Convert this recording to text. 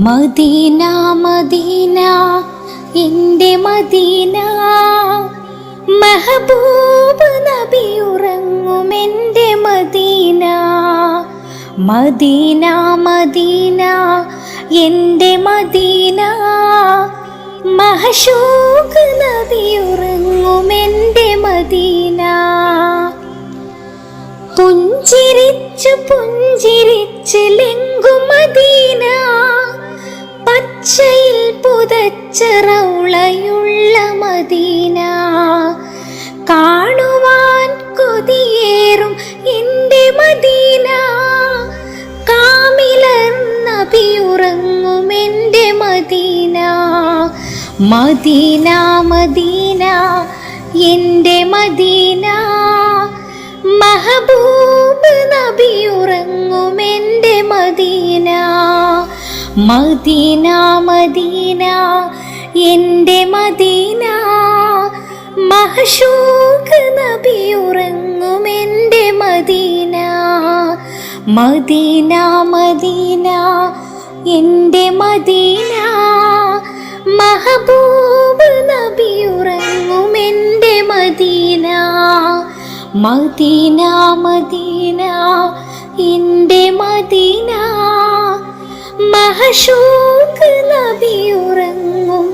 Medina Medina എന്റെ Medina. മഹബൂബ് നബി ഉറങ്ങും എന്റെ മദീന. മദീന മദീന എന്റെ മദീന. മഹശൂഖ് നബി ഉറങ്ങും എന്റെ മദീന. പുഞ്ചിരിച്ചു പുഞ്ചിരിച്ച് ലെങ്കും മദീന. പച്ചയിൽ പുതച്ചറൗളയുള്ള മദീന. കാണുവാൻ കൊതിയേറും എന്റെ മദീന. കാമിലർ നബിയുറങ്ങും എന്റെ മദീന. മദീന മദീന എന്റെ മദീന. മഹബൂബ് നബിയുറങ്ങും എന്റെ മദീന. മദീന മദീന എന്റെ മദീന. മഹഷൂഖ് നബി ഉറങ്ങും എന്റെ മദീന. മദീന മദീന എന്റെ മദീന. മഹബൂബ് നബി ഉറങ്ങും എന്റെ മദീന. മദീന മദീന എന്റെ മദീന. മഹഷൂഖ് നബി ഉറങ്ങും